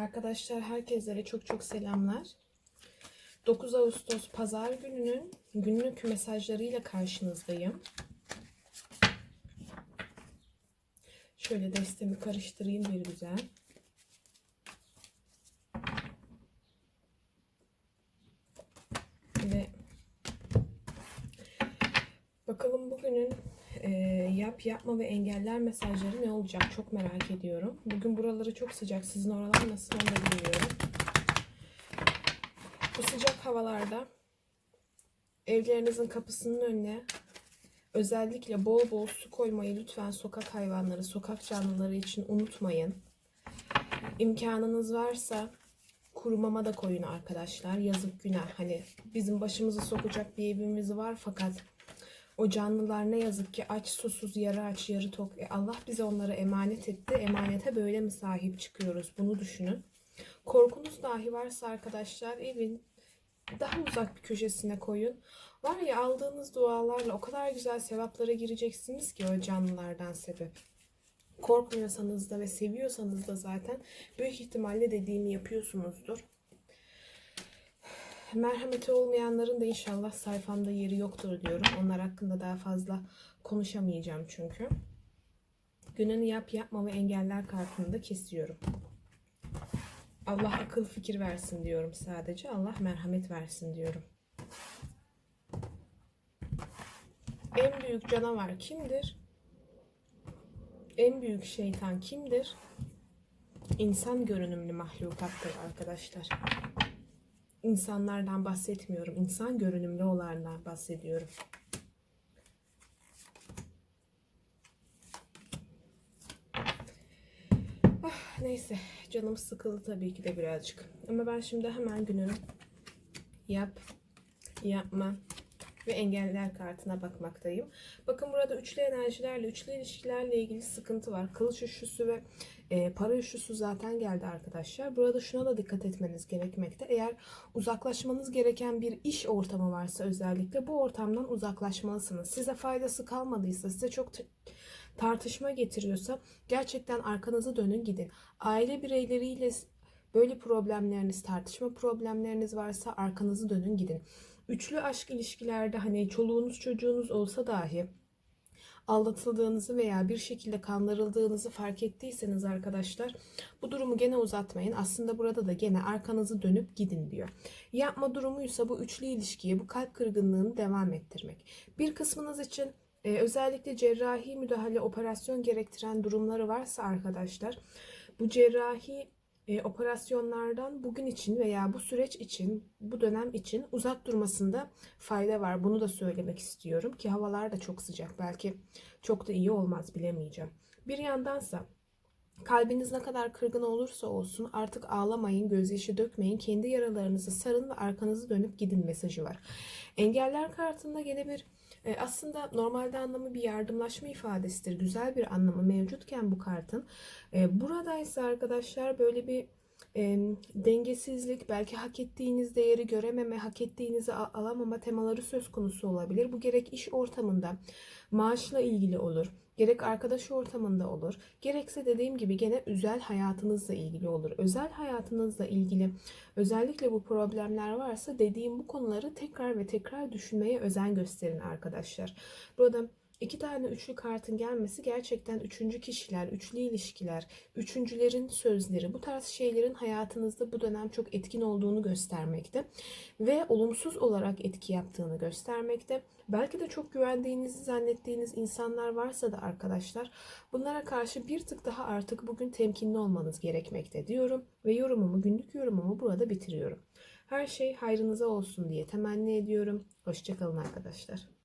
Arkadaşlar herkeslere çok çok selamlar. 9 Ağustos Pazar gününün günlük mesajlarıyla karşınızdayım. Şöyle destemi karıştırayım bir güzel. Ve bakalım bugünün e, yap yapma ve engeller mesajları ne olacak çok merak ediyorum. Bugün buraları çok sıcak. Sizin oralar nasıl onu da bilmiyorum. Bu sıcak havalarda evlerinizin kapısının önüne özellikle bol bol su koymayı lütfen sokak hayvanları, sokak canlıları için unutmayın. İmkanınız varsa kuru mama da koyun arkadaşlar. Yazık günah. Hani bizim başımızı sokacak bir evimiz var fakat o canlılar ne yazık ki aç, susuz, yarı aç, yarı tok. E Allah bize onlara emanet etti. Emanete böyle mi sahip çıkıyoruz? Bunu düşünün. Korkunuz dahi varsa arkadaşlar evin daha uzak bir köşesine koyun. Var ya aldığınız dualarla o kadar güzel sevaplara gireceksiniz ki o canlılardan sebep. Korkmuyorsanız da ve seviyorsanız da zaten büyük ihtimalle dediğimi yapıyorsunuzdur. Merhameti olmayanların da inşallah sayfamda yeri yoktur diyorum. Onlar hakkında daha fazla konuşamayacağım çünkü. Günün yap yapma ve engeller kartını da kesiyorum. Allah akıl fikir versin diyorum sadece. Allah merhamet versin diyorum. En büyük canavar kimdir? En büyük şeytan kimdir? İnsan görünümlü mahlukattır arkadaşlar. İnsanlardan bahsetmiyorum. İnsan görünümlü olanlardan bahsediyorum. Ah, neyse canım sıkıldı tabii ki de birazcık. Ama ben şimdi hemen günün yap, yapma ve engeller kartına bakmaktayım. Bakın burada üçlü enerjilerle, üçlü ilişkilerle ilgili sıkıntı var. Kılıç üçlüsü ve e, para üçlüsü zaten geldi arkadaşlar. Burada şuna da dikkat etmeniz gerekmekte. Eğer uzaklaşmanız gereken bir iş ortamı varsa özellikle bu ortamdan uzaklaşmalısınız. Size faydası kalmadıysa, size çok tartışma getiriyorsa gerçekten arkanızı dönün gidin. Aile bireyleriyle böyle problemleriniz, tartışma problemleriniz varsa arkanızı dönün gidin. Üçlü aşk ilişkilerde hani çoluğunuz çocuğunuz olsa dahi aldatıldığınızı veya bir şekilde kandırıldığınızı fark ettiyseniz arkadaşlar bu durumu gene uzatmayın. Aslında burada da gene arkanızı dönüp gidin diyor. Yapma durumuysa bu üçlü ilişkiye bu kalp kırgınlığını devam ettirmek. Bir kısmınız için ee, özellikle cerrahi müdahale operasyon gerektiren durumları varsa arkadaşlar bu cerrahi e, operasyonlardan bugün için veya bu süreç için bu dönem için uzak durmasında fayda var. Bunu da söylemek istiyorum ki havalar da çok sıcak. Belki çok da iyi olmaz bilemeyeceğim. Bir yandansa Kalbiniz ne kadar kırgın olursa olsun artık ağlamayın, gözyaşı dökmeyin, kendi yaralarınızı sarın ve arkanızı dönüp gidin mesajı var. Engeller kartında gene bir e, aslında normalde anlamı bir yardımlaşma ifadesidir. Güzel bir anlamı mevcutken bu kartın. E, burada ise arkadaşlar böyle bir e, dengesizlik, belki hak ettiğiniz değeri görememe, hak ettiğinizi alamama temaları söz konusu olabilir. Bu gerek iş ortamında maaşla ilgili olur, gerek arkadaş ortamında olur, gerekse dediğim gibi gene özel hayatınızla ilgili olur. Özel hayatınızla ilgili özellikle bu problemler varsa dediğim bu konuları tekrar ve tekrar düşünmeye özen gösterin arkadaşlar. Burada İki tane üçlü kartın gelmesi gerçekten üçüncü kişiler, üçlü ilişkiler, üçüncülerin sözleri bu tarz şeylerin hayatınızda bu dönem çok etkin olduğunu göstermekte ve olumsuz olarak etki yaptığını göstermekte. Belki de çok güvendiğinizi zannettiğiniz insanlar varsa da arkadaşlar bunlara karşı bir tık daha artık bugün temkinli olmanız gerekmekte diyorum ve yorumumu, günlük yorumumu burada bitiriyorum. Her şey hayrınıza olsun diye temenni ediyorum. Hoşçakalın arkadaşlar.